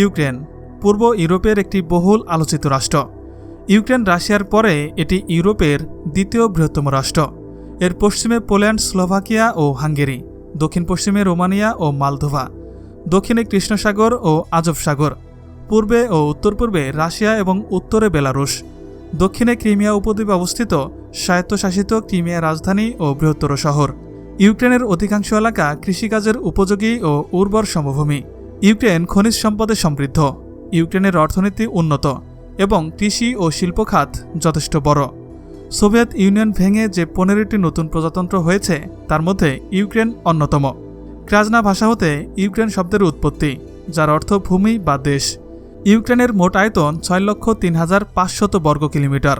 Ukraine, পূর্ব ইউরোপের একটি বহুল আলোচিত রাষ্ট্র। ইউক্রেন রাশিয়ার পরে এটি ইউরোপের দ্বিতীয় বৃহত্তম রাষ্ট্র। এর পশ্চিমে পোল্যান্ড, স্লোভাকিয়া ও হাঙ্গেরি দক্ষিণ পশ্চিমে রোমানিয়া ও মালদোভা, দক্ষিণে কৃষ্ণসাগর ও আজব সাগর, পূর্বে ও উত্তর পূর্বে রাশিয়া এবং উত্তরে বেলারুশ, দক্ষিণে ক্রিমিয়া উপদ্বীপ অবস্থিত স্বায়ত্তশাসিত ক্রিমিয়া রাজধানী ও বৃহত্তর শহর। ইউক্রেনের অধিকাংশ এলাকা কৃষিকাজের উপযোগী ও উর্বর সমভূমি। ইউক্রেন খনিজ সম্পদে সমৃদ্ধ। ইউক্রেনের অর্থনীতি উন্নত এবং কৃষি ও শিল্প খাত যথেষ্ট বড়। সোভিয়েত ইউনিয়ন ভেঙে যে পনেরোটি নতুন প্রজাতন্ত্র হয়েছে, তার মধ্যে ইউক্রেন অন্যতম। ক্রাজনা ভাষা হতে ইউক্রেন শব্দের উৎপত্তি, যার অর্থ ভূমি বা দেশ। ইউক্রেনের মোট আয়তন ছয় লক্ষ তিন হাজার পাঁচশত বর্গ কিলোমিটার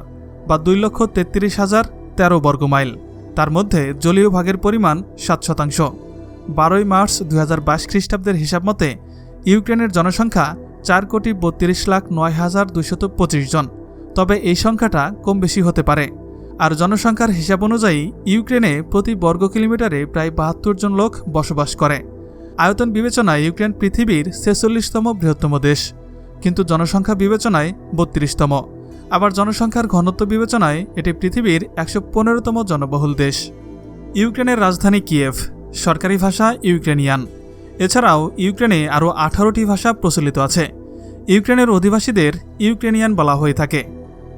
বা দুই লক্ষ তেত্রিশ হাজার তেরো বর্গ মাইল। তার মধ্যে জলীয় ভাগের পরিমাণ সাত শতাংশ। বারোই মার্চ দুই হাজার বাইশ খ্রিস্টাব্দের হিসাব মতে, ইউক্রেনের জনসংখ্যা চার কোটি বত্রিশ লাখ নয় হাজার দুশত পঁচিশ জন। তবে এই সংখ্যাটা কম বেশি হতে পারে। আর জনসংখ্যার হিসাব অনুযায়ী, ইউক্রেনে প্রতি বর্গ কিলোমিটারে প্রায় বাহাত্তর জন লোক বসবাস করে। আয়তন বিবেচনায় ইউক্রেন পৃথিবীর ছেচল্লিশতম বৃহত্তম দেশ। কিন্তু জনসংখ্যা বিবেচনায় বত্রিশতম। আবার জনসংখ্যার ঘনত্ব বিবেচনায় এটি পৃথিবীর একশো পনেরোতম জনবহুল দেশ। ইউক্রেনের রাজধানী কিয়েভ। সরকারি ভাষা ইউক্রেনিয়ান। এছাড়াও ইউক্রেনে আরও আঠারোটি ভাষা প্রচলিত আছে। ইউক্রেনের অধিবাসীদের ইউক্রেনিয়ান বলা হয়ে থাকে।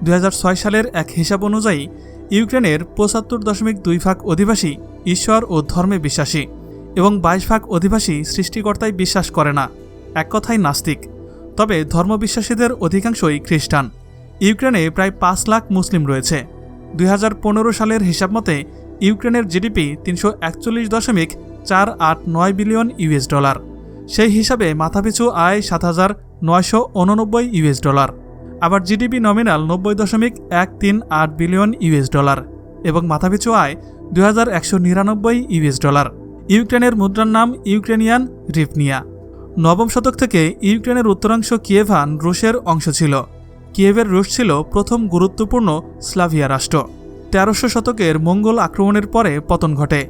দুই হাজার ছয় সালের এক হিসাব অনুযায়ী ইউক্রেনের পঁচাত্তর দশমিক দুই ভাগ অধিবাসী ঈশ্বর ও ধর্মে বিশ্বাসী এবং বাইশ ভাগ অধিবাসী সৃষ্টিকর্তায় বিশ্বাস করে না, এক কথায় নাস্তিক। তবে ধর্মবিশ্বাসীদের অধিকাংশই খ্রিস্টান। ইউক্রেনে প্রায় পাঁচ লাখ মুসলিম রয়েছে। দুই হাজার পনেরো সালের হিসাব মতে ইউক্রেনের জিডিপি তিনশো একচল্লিশ দশমিক চার আট নয় বিলিয়ন ইউএস ডলার। সেই হিসাবে মাথাপিছু আয় সাত হাজার নয়শো উননব্বই ইউএস ডলার। আবার জিডিপি নমিনাল নব্বই দশমিক এক তিন আট বিলিয়ন ইউএস ডলার এবং মাথাপিছু আয় দুই হাজার একশো নিরানব্বই ইউএস ডলার। ইউক্রেনের মুদ্রার নাম ইউক্রেনিয়ান রিভনিয়া নবম শতক থেকে ইউক্রেনের উত্তরাংশ কিয়েভান রুশের অংশ ছিল। কিয়েভের রুশ ছিল প্রথম গুরুত্বপূর্ণ স্লাভিয়া রাষ্ট্র। তেরোশো শতকের মঙ্গল আক্রমণের পরে পতন ঘটে।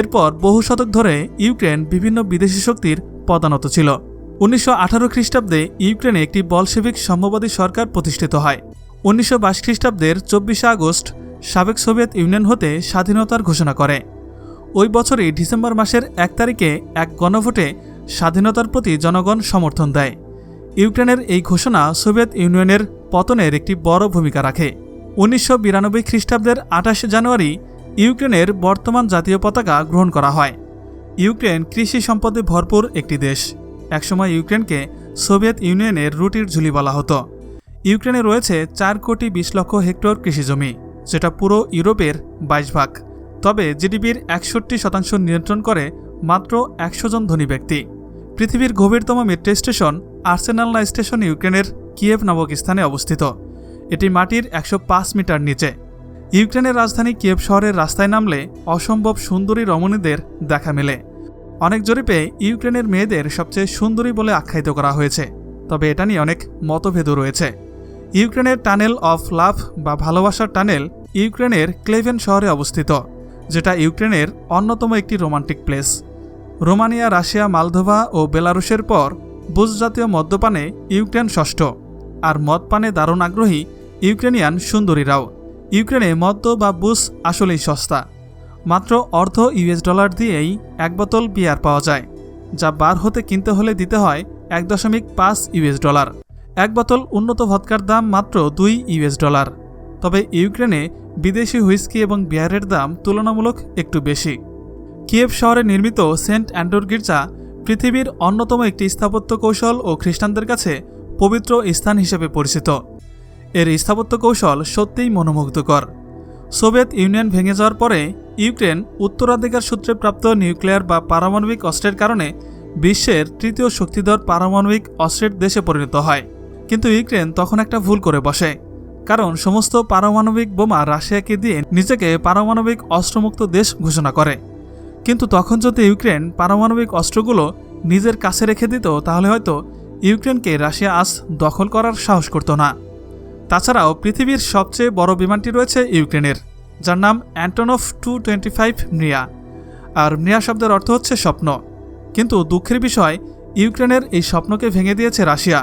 এরপর বহু শতক ধরে ইউক্রেন বিভিন্ন বিদেশি শক্তির পদানত ছিল। উনিশশো আঠারো খ্রিস্টাব্দে ইউক্রেনে একটি বলশেভিক সাম্যবাদী সরকার প্রতিষ্ঠিত হয়। উনিশশো বাইশ খ্রিস্টাব্দের চব্বিশে আগস্ট সাবেক সোভিয়েত ইউনিয়ন হতে স্বাধীনতার ঘোষণা করে। ওই বছরই ডিসেম্বর মাসের এক তারিখে এক গণভোটে স্বাধীনতার প্রতি জনগণ সমর্থন দেয়। ইউক্রেনের এই ঘোষণা সোভিয়েত ইউনিয়নের পতনের একটি বড় ভূমিকা রাখে। উনিশশো বিরানব্বই খ্রিস্টাব্দের আঠাশে জানুয়ারি ইউক্রেনের বর্তমান জাতীয় পতাকা গ্রহণ করা হয়। ইউক্রেন কৃষি সম্পদে ভরপুর একটি দেশ। একসময় ইউক্রেনকে সোভিয়েত ইউনিয়নের রুটির ঝুলি বলা হতো। ইউক্রেনে রয়েছে চার কোটি বিশ লক্ষ হেক্টর কৃষিজমি যেটা পুরো ইউরোপের বাইশ ভাগ। তবে জিডিপির একষট্টি শতাংশ নিয়ন্ত্রণ করে মাত্র একশো জন ধনী ব্যক্তি। পৃথিবীর গভীরতম মেট্রো স্টেশন আর্সেনালনা স্টেশন ইউক্রেনের কিয়েভ নামক স্থানে অবস্থিত। এটি মাটির একশো পাঁচ মিটার নিচে। ইউক্রেনের রাজধানী কিয়েভ শহরের রাস্তায় নামলে অসম্ভব সুন্দরী রমণীদের দেখা মেলে। অনেক জরিপে ইউক্রেনের মেয়েদের সবচেয়ে সুন্দরী বলে আখ্যায়িত করা হয়েছে, তবে এটা নিয়ে অনেক মতভেদও রয়েছে। ইউক্রেনের টানেল অফ লাভ বা ভালোবাসার টানেল ইউক্রেনের ক্লেভেন শহরে অবস্থিত, যেটা ইউক্রেনের অন্যতম একটি romantic place. Romania, Russia, Moldova ও বেলারুশের পর বুজ জাতীয় মদ্যপানে ইউক্রেন ষষ্ঠ। আর মদ পানে দারুণ আগ্রহী ইউক্রেনিয়ান সুন্দরীরাও। ইউক্রেনে মদ্য বা বুস আসলেই সস্তা। মাত্র অর্ধ ইউএস ডলার দিয়েই এক বোতল বিয়ার পাওয়া যায়, যা বার হতে কিনতে হলে দিতে হয় এক দশমিক পাঁচ ইউএস ডলার। এক বোতল উন্নত ভৎকার দাম মাত্র দুই ইউএস ডলার। তবে ইউক্রেনে বিদেশি হুইস্কি এবং বিয়ারের দাম তুলনামূলক একটু বেশি। কিয়েভ শহরে নির্মিত সেন্ট অ্যান্ডোর গির্জা পৃথিবীর অন্যতম একটি স্থাপত্য কৌশল ও খ্রিস্টানদের কাছে পবিত্র স্থান হিসেবে পরিচিত। এর স্থাপত্য কৌশল সত্যিই মনোমুগ্ধকর। সোভিয়েত ইউনিয়ন ভেঙে যাওয়ার পরে, ইউক্রেন উত্তরাধিকার সূত্রে প্রাপ্ত নিউক্লিয়ার বা পারমাণবিক অস্ত্রের কারণে বিশ্বের তৃতীয় শক্তিধর পারমাণবিক অস্ত্রের দেশে পরিণত হয়। কিন্তু ইউক্রেন তখন একটা ভুল করে বসে, কারণ সমস্ত পারমাণবিক বোমা রাশিয়াকে দিয়ে নিজেকে পারমাণবিক অস্ত্রমুক্ত দেশ ঘোষণা করে। কিন্তু তখন যদি ইউক্রেন পারমাণবিক অস্ত্রগুলো নিজের কাছে রেখে দিত, তাহলে হয়তো ইউক্রেনকে রাশিয়া আজ দখল করার সাহস করত না। তাছাড়াও পৃথিবীর সবচেয়ে বড় বিমানটি রয়েছে ইউক্রেনের, যার নাম Antonov two twenty five Mriya আর মৃয়া শব্দের অর্থ হচ্ছে স্বপ্ন। কিন্তু দুঃখের বিষয়, ইউক্রেনের এই স্বপ্নকে ভেঙে দিয়েছে রাশিয়া।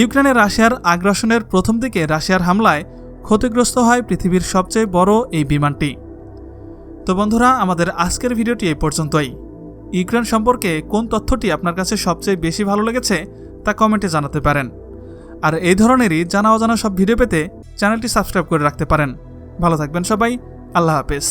ইউক্রেনে রাশিয়ার আগ্রাসনের প্রথম দিকে রাশিয়ার হামলায় ক্ষতিগ্রস্ত হয় পৃথিবীর সবচেয়ে বড় এই বিমানটি। তো বন্ধুরা, আমাদের আজকের ভিডিওটি এই পর্যন্তই। ইউক্রেন সম্পর্কে কোন তথ্যটি আপনার কাছে সবচেয়ে বেশি ভালো লেগেছে তা কমেন্টে জানাতে পারেন। আর এই ধরনেরই জানা অজানা সব ভিডিও পেতে চ্যানেলটি সাবস্ক্রাইব করে রাখতে পারেন। ভালো থাকবেন সবাই, আল্লাহ হাফেজ।